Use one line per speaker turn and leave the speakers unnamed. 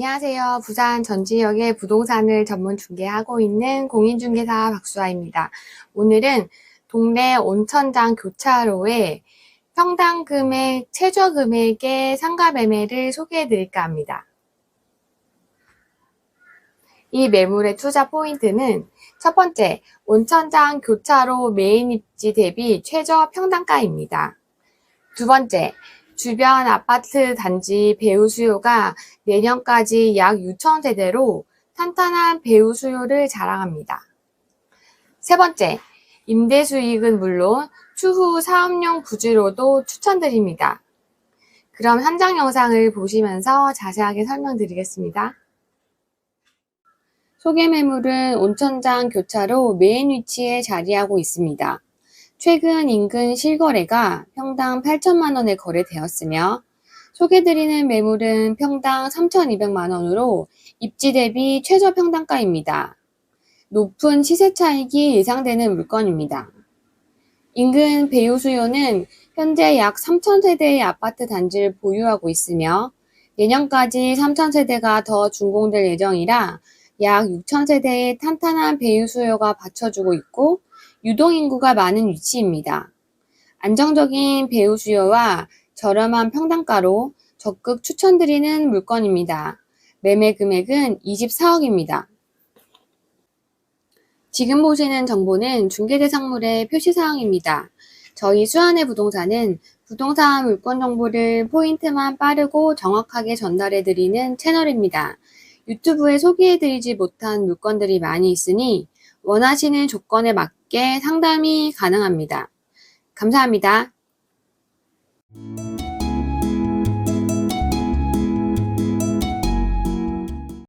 안녕하세요. 부산 전 지역의 부동산을 전문 중개하고 있는 공인중개사 박수아입니다. 오늘은 동래 온천장 교차로에 평당 금액, 최저 금액의 상가 매매를 소개해 드릴까 합니다. 이 매물의 투자 포인트는 첫 번째, 온천장 교차로 메인 입지 대비 최저 평당가입니다. 두 번째, 주변 아파트 단지 배우 수요가 내년까지 약 6천 세대로 탄탄한 배우 수요를 자랑합니다. 세 번째, 임대 수익은 물론 추후 사업용 부지로도 추천드립니다. 그럼 현장 영상을 보시면서 자세하게 설명드리겠습니다. 소개 매물은 온천장 교차로 메인 위치에 자리하고 있습니다. 최근 인근 실거래가 평당 8천만 원에 거래되었으며 소개드리는 매물은 평당 3,200만 원으로 입지 대비 최저 평당가입니다. 높은 시세 차익이 예상되는 물건입니다. 인근 배우 수요는 현재 약 3천 세대의 아파트 단지를 보유하고 있으며 내년까지 3천 세대가 더 준공될 예정이라 약 6천 세대의 탄탄한 배우 수요가 받쳐주고 있고 유동인구가 많은 위치입니다. 안정적인 배우 수요와 저렴한 평당가로 적극 추천드리는 물건입니다. 매매 금액은 24억입니다. 지금 보시는 정보는 중개대상물의 표시사항입니다. 저희 수안의 부동산은 부동산 물건 정보를 포인트만 빠르고 정확하게 전달해드리는 채널입니다. 유튜브에 소개해드리지 못한 물건들이 많이 있으니 원하시는 조건에 맞게 상담이 가능합니다. 감사합니다.